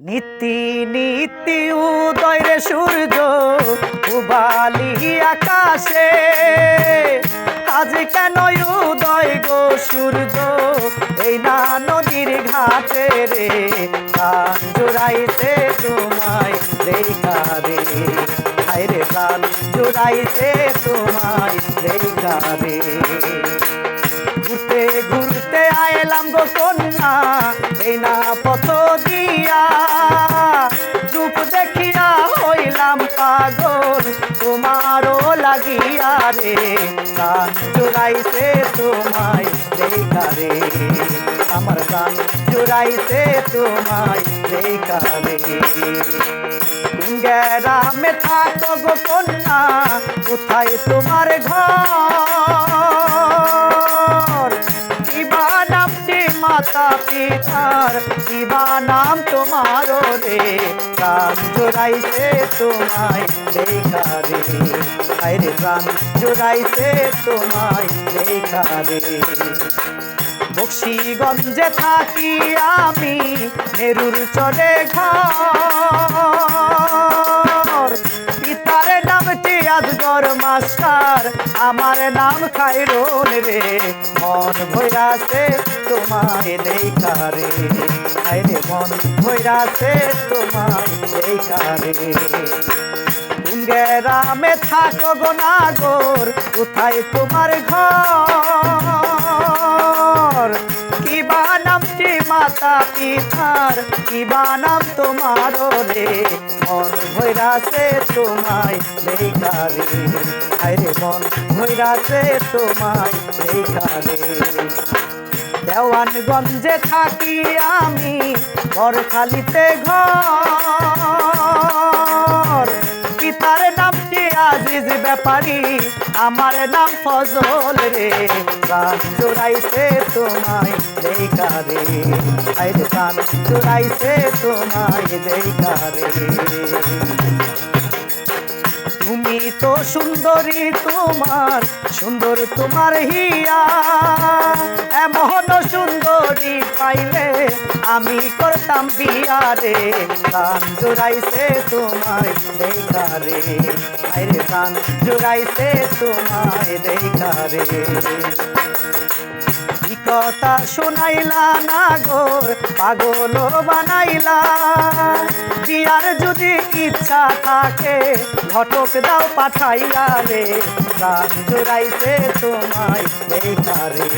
নীতি নীতি, উদয় রে সূর্য, উবালি আকাশে। আজ কেন উদয় গো সূর্য? এই না নদীর ঘাটে রে, প্রাণ জোড়াইতে তোমায় দেখা রে। হায় রে প্রাণ জোড়াইতে তোমায় দেখা রে। রে প্রাণ জুড়াইছে তোমায় দেখা রে। আমার প্রাণ জুড়াইছে তোমায় দেখা রে। গ্যারামে থাকো কন্যা, কোথায় তোমার ঘর? মাতা পিতার কিবা নাম তোমার রে। প্রাণ জোড়াইছে তোমায় দেখা রে। আরে প্রাণ জোড়াইছে তোমায় দেখা রে। বক্সিগঞ্জে থাকি আমি, মেরুর চলে ঘর। পিতার নাম টিয়াজগর মাস্টার, আমার নাম খাইরুন রে। মন ভৈরাছে তোমায় দেখা রে আরে মন ভৈরাছে তোমায় দেখা রে কোন গ্রামে থাকো গো নাগর, কোথায় তোমার ঘর? কিবা নামটি মাতা পিতার কিবা নাম তোমার রে? মন ভৈরাছে তোমায় দেখা রে আরে মন ভৈরাছে তোমায় দেখা রে দেওয়ানগঞ্জে থাকি আমি বরখালিতে ঘর। পিতার নামটি আজিজ ব্যাপারী? আমার নাম ফজল রে প্রাণ জোড়াইছে তোমায় দেখা রে। আইরে প্রাণ জোড়াইছে তোমায় দেখা রে তুমি তো সুন্দরী তোমার, সুন্দর তোমার হিয়া। এমন সুন্দরী পাইলে আমি করতাম বিয়া রে। প্রাণ জোড়াইছে তোমায় দেখা রে। আরে প্রাণ জোড়াইছে তোমায় দেখা রে। কথা শোনাইলা না গো পাগল বানাইলা। ইচ্ছা থাকে, ঘটক দাও পাঠাইয়া রে। প্রাণ জুড়াইছে তোমায়, দেখা রে।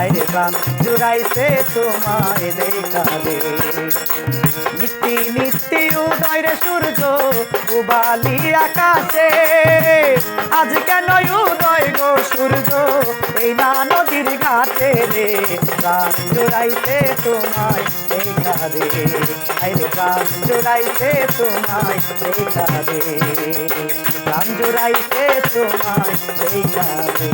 আরে প্রাণ জুড়াইছে তোমায়, দেখা রে। নিত্যি নিত্যি উদয় রে সূর্য, উবালি আকাশে। আজ কেন রে প্রাণ জোড়াইতে তোমায় দেখা রে আরে প্রাণ জোড়াইতে তোমায় দেখা রে প্রাণ জোড়াইতে তোমায় দেখা রে